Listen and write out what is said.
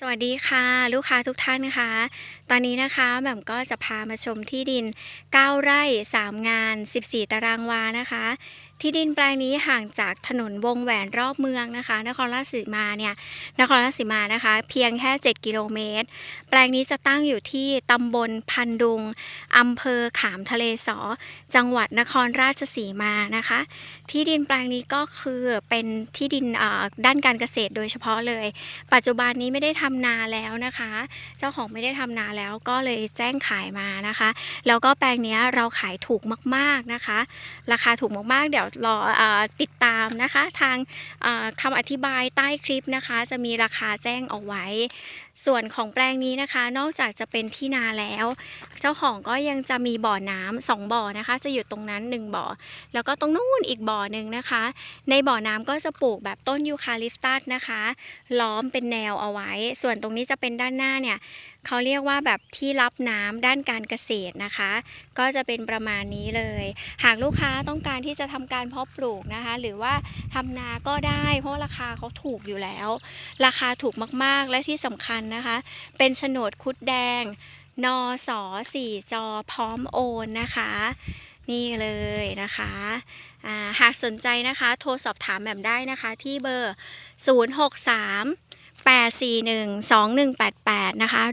สวัสดีค่ะลูกค้าทุกท่านนะคะ ตอนนี้นะคะแหม่มก็จะพามาชมที่ดิน 9 ไร่ 3 งาน 14 ตารางวานะคะ ที่ดินแปลงนี้ห่างจากถนนวงแหวนรอบเมืองนะคะ นครราชสีมาเนี่ยนครราชสีมานะคะ เพียงแค่ 7 กิโลเมตร แปลงนี้จะตั้งอยู่ที่ตำบลพันดุงอำเภอขามทะเลสอ จังหวัดนครราชสีมานะคะ ที่ดินแปลงนี้ก็คือเป็นที่ดินอ่อด้านการเกษตรโดยเฉพาะเลย ปัจจุบันนี้ไม่ได้ทำนาแล้วนะคะ เจ้าของไม่ได้ทำนาแล้วก็เลยแจ้งขายมานะคะ แล้วก็แปลงนี้เราขายถูกมากๆนะคะ ราคาถูกมากๆ เดี๋ยวรออติดตามนะคะ ทางเอ่อคำอธิบายใต้คลิปนะคะ จะมีราคาแจ้งเอาไว้ ส่วนของแปลงนี้นะคะ นอกจากจะเป็นที่นาแล้ว เจ้าของก็ยังจะมีบ่อน้ำสองบ่อนะคะ จะอยู่ตรงนั้นหนึ่งบ่อ แล้วก็ตรงนู้นอีกบ่อหนึ่งนะคะ ในบ่อน้ำก็จะปลูกแบบต้นยูคาลิปตัสนะคะ ล้อมเป็นแนวเอาไว้ส่วนตรงนี้จะเป็นด้านหน้าเนี่ยเขาเรียกว่าแบบที่รับน้ำด้านการเกษตรนะคะ ก็จะเป็นประมาณนี้เลย หากลูกค้าต้องการที่จะทำการเพาะปลูกนะคะ หรือว่าทำนาก็ได้ เพราะราคาเขาถูกอยู่แล้ว ราคาถูกมากๆและที่สำคัญนะคะ เป็นโฉนดคุดแดงนอสอสี่จอพร้อมโอนนะคะ นี่เลยนะคะาหากสนใจนะคะ โทรสอบถามแบบได้นะคะ ที่เบอร์ 063 841 2188 นะคะ